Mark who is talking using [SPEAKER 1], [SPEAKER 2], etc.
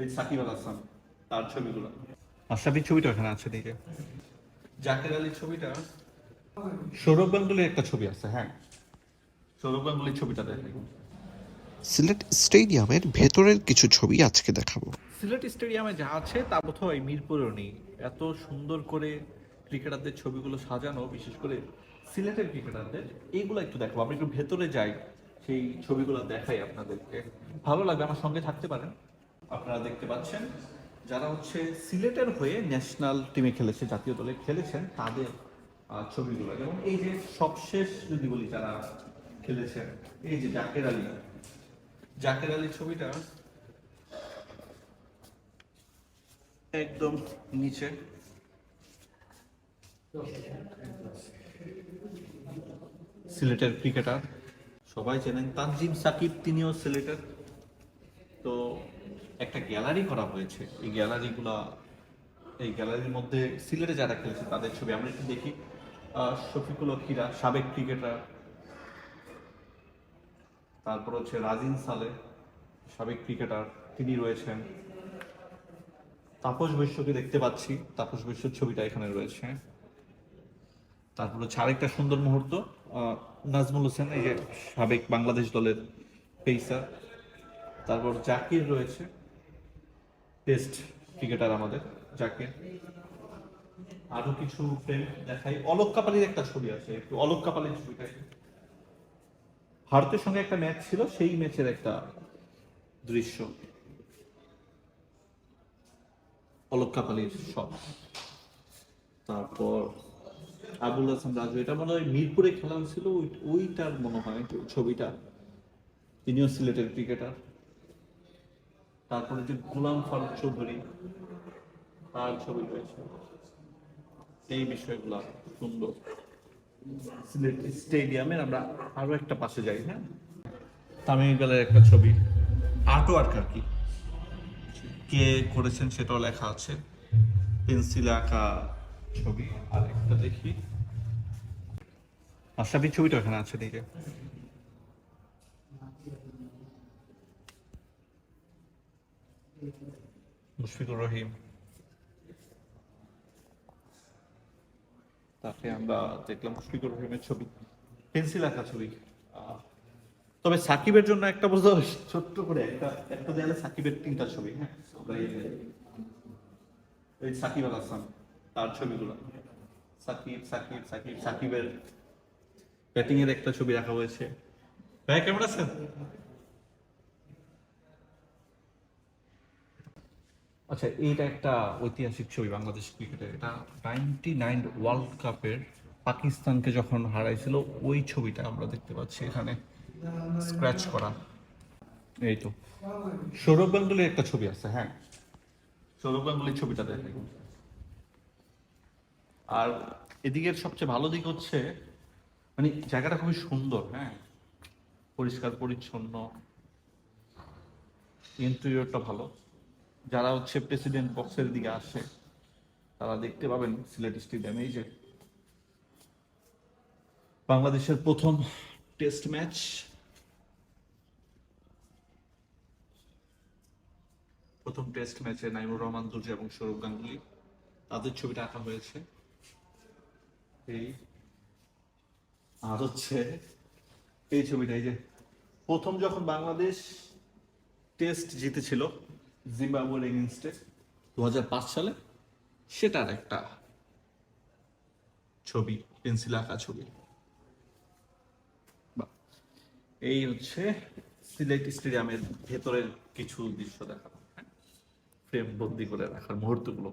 [SPEAKER 1] এই সাকিব আল হাসান তার ছবিগুলো। আশরাফির ছবিটা ওখানে আছে দিকে। জাকের আলীর ছবিটা। সৌরভ গাঙ্গুলির একটা ছবি আছে হ্যাঁ। সৌরভ গাঙ্গুলির ছবিটা দেখেন
[SPEAKER 2] সিলেট স্টেডিয়ামের ভেতরের কিছু ছবি আজকে দেখাবো।
[SPEAKER 1] সিলেট স্টেডিয়ামে যা আছে তা বোধহয় মিরপুরেও নেই। এত সুন্দর করে ক্রিকেটারদের ছবিগুলো সাজানো বিশেষ করে সিলেটের ক্রিকেটারদের এইগুলো একটু দেখো আমরা একটু ভেতরে যাই সেই ছবিগুলো দেখাই আপনাদেরকে। ভালো লাগবে আমার সঙ্গে থাকতে পারেন। আপনারা দেখতে পাচ্ছেন, যারা হচ্ছে সিলেটের হয়ে ন্যাশনাল টিমে খেলেছে, জাতীয় দলে খেলেছেন, তাদের ছবিগুলো। যেমন এই যে সবশেষ যদি বলি যারা খেলেছেন, এই যে জাকের আলী। জাকের আলীর ছবিটা একদম নিচে। সিলেটের ক্রিকেটার, সবাই চেনেন তানজিম সাকিব, তিনিও সিলেটের। একটা গ্যালারি করা হয়েছে। এই গ্যালারিগুলা, এই গ্যালারির মধ্যে সিলেটে যারা খেলেছে তাদের ছবি। আমরা একটু দেখি। শফিকুল হকিরা সাবেক ক্রিকেটার। তারপর হচ্ছে রাজিন সালে, সাবেক ক্রিকেটার। তিনি রয়েছেন। তাপস বৈশ্যকে দেখতে পাচ্ছি। তাপস বৈশ্যর ছবিটা এখানে রয়েছে। তারপর হচ্ছে আরেকটা সুন্দর মুহূর্ত। নাজমুল হোসেন, এই যে সাবেক বাংলাদেশ দলের পেসার তারপর জাকির রয়েছে। টেস্ট ক্রিকেটার আমাদের জাকির আরও কিছু ফ্রেম দেখাই। অলোক কাপালির একটা ছবি আছে, একটু অলোক কাপালির ছবিটা। ভারতের সঙ্গে একটা ম্যাচ ছিল, সেই ম্যাচের একটা দৃশ্য। অলোক কাপালির শট তারপর আবুল হাসান রাজু, এটা মনে হয় মিরপুরে খেলা হয়েছিল, ওই- ওইটার মনে হয় ছবিটা। তিনিও সিলেটের ক্রিকেটার তারপরে যে গোলাম ফারুক চৌধুরী, তার ছবি রয়েছে। এই বিষয়গুলো সুন্দর। সিলেট স্টেডিয়ামের আমরা আরও একটা পাশে যাই হ্যাঁ? তামিম একটা ছবি আর্ট ওয়ার্ক আর কি। কে করেছেন সেটাও লেখা আছে। পেন্সিলে আঁকা ছবি আর একটা দেখি। আশরাফির ছবিটা ওখানে আছে দিকে মুশফিকুর রহিম। তাকে আমরা দেখলাম মুশফিকুর রহিমের ছবি। পেন্সিল আঁকা ছবি। তবে সাকিবের জন্য একটা বোঝা ছোট্ট করে একটা একটা দেয়ালে সাকিবের তিনটা ছবি হ্যাঁ? এই সাকিব আল হাসান, তার ছবিগুলো। সাকিব সাকিব সাকিব, সাকিবের ব্যাটিং এর একটা ছবি রাখা হয়েছে। ভাই, কেমন আছেন? আচ্ছা এইটা একটা ঐতিহাসিক ছবি বাংলাদেশ ক্রিকেটের এটা নাইনটি নাইন ওয়ার্ল্ড কাপের পাকিস্তানকে যখন হারাইছিল, ওই ছবিটা আমরা দেখতে পাচ্ছি এখানে স্ক্র্যাচ করা। এই তো। সৌরভ গাঙ্গুলির একটা ছবি আছে হ্যাঁ। সৌরভ গাঙ্গুলির ছবিটা দেখেন আর এদিকের সবচেয়ে ভালো দিক হচ্ছে মানে জায়গাটা খুবই সুন্দর হ্যাঁ। পরিষ্কার, পরিচ্ছন্ন। ইন্টেরিয়রটা ভালো। যারা হচ্ছে প্রেসিডেন্ট বক্সের দিকে আসে, তারা দেখতে পাবেন সিলেট স্টেডিয়ামে এই যে। বাংলাদেশের প্রথম টেস্ট ম্যাচ প্রথম টেস্ট ম্যাচে নাইমুর রহমান দুর্জয় এবং সৌরভ গাঙ্গুলি, তাদের ছবিটা আঁকা হয়েছে। এই, আর হচ্ছে এই ছবিটা, এই যে। প্রথম যখন বাংলাদেশ টেস্ট জিতেছিল জিম্বাবুয়ের এগেনস্টে দু সালে সেটার একটা ছবি, পেন্সিল আঁকা ছবি। এই হচ্ছে সিলেট স্টেডিয়ামের ভেতরের কিছু দৃশ্য দেখানো। ফ্রেম বন্দি করে রাখার মুহূর্তগুলো।